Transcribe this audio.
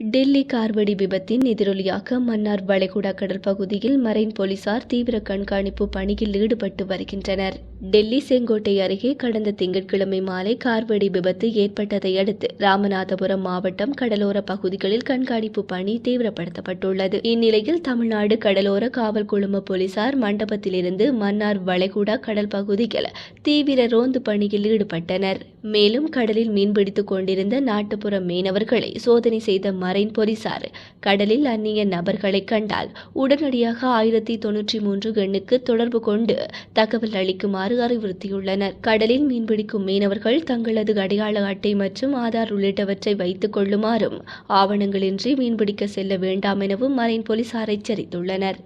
டெல்லி கார்வெடி விபத்தின் எதிரொலியாக மன்னார் வளைகுடா கடல் பகுதியில் மரைன் போலீசார் தீவிர கண்காணிப்பு பணியில் ஈடுபட்டு வருகின்றனர். டெல்லி செங்கோட்டை அருகே கடந்த திங்கட்கிழமை மாலை கார்வெடி விபத்து ஏற்பட்டதை அடுத்து ராமநாதபுரம் மாவட்டம் கடலோர பகுதிகளில் கண்காணிப்பு பணி தீவிரப்படுத்தப்பட்டுள்ளது. இந்நிலையில் தமிழ்நாடு கடலோர காவல் குழும போலீசார் மண்டபத்திலிருந்து மன்னார் வளைகுடா கடல் பகுதியில் தீவிர ரோந்து பணியில் ஈடுபட்டனர். மேலும் கடலில் மீன்பிடித்துக் கொண்டிருந்த நாட்டுப்புற மீனவர்களை சோதனை செய்த மரைன் போலீசார் கடலில் அந்நிய நபர்களை கண்டால் உடனடியாக ஆயிரத்தி தொன்னூற்றி மூன்று எண்ணுக்கு தொடர்பு கொண்டு தகவல் அளிக்குமாறு அறிவுறுத்தியுள்ளனர். கடலில் மீன்பிடிக்கும் மீனவர்கள் தங்களது அடையாள அட்டை மற்றும் ஆதார் உள்ளிட்டவற்றை வைத்துக் கொள்ளுமாறும் ஆவணங்களின்றி மீன்பிடிக்க செல்ல வேண்டாம் எனவும் மரைன் போலீசார் எச்சரித்துள்ளனர்.